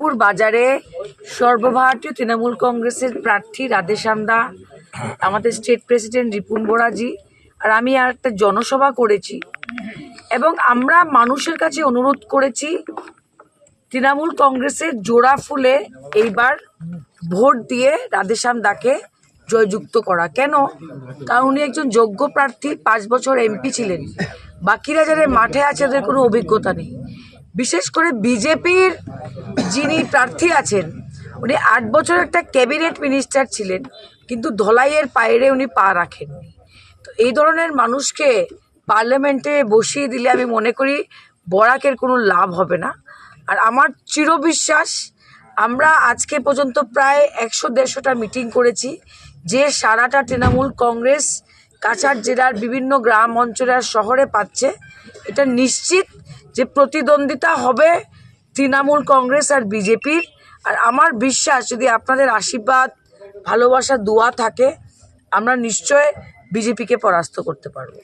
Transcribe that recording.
পুর বাজারে সর্বভারতীয় তৃণমূল কংগ্রেসের প্রার্থী রাধেশ্যামদা আমাদের স্টেট প্রেসিডেন্ট রিপুন বোরাজি, আর আমি আর একটা জনসভা করেছি। এবং আমরা মানুষের কাছে অনুরোধ করেছি, তৃণমূল কংগ্রেসের জোড়া ফুলে এইবার ভোট দিয়ে রাধেশ্যাম দাকে জয়যুক্ত করা। কেন? কারণ উনি একজন যোগ্য প্রার্থী, পাঁচ বছর এমপি ছিলেন। বাকিরা যারা মাঠে আছে তাদের কোনো অভিজ্ঞতা নেই। বিশেষ করে বিজেপির যিনি প্রার্থী আছেন, উনি আট বছর একটা ক্যাবিনেট মিনিস্টার ছিলেন, কিন্তু ধলাইয়ের পায়রে উনি পা রাখেননি। তো এই ধরনের মানুষকে পার্লামেন্টে বসিয়ে দিলে আমি মনে করি বরাকের কোনো লাভ হবে না। আর আমার চিরবিশ্বাস, আমরা আজকে পর্যন্ত প্রায় একশো দেড়শোটা মিটিং করেছি, যে সারাটা তৃণমূল কংগ্রেস কাছাড় জেলার বিভিন্ন গ্রাম অঞ্চলে আর শহরে পাচ্ছে, এটা নিশ্চিত যে প্রতিদ্বন্দ্বিতা হবে তৃণমূল কংগ্রেস আর বিজেপির। আর আমার বিশ্বাস, যদি আপনাদের আশীর্বাদ, ভালোবাসা, দোয়া থাকে, আমরা নিশ্চয় বিজেপিকে পরাস্ত করতে পারব।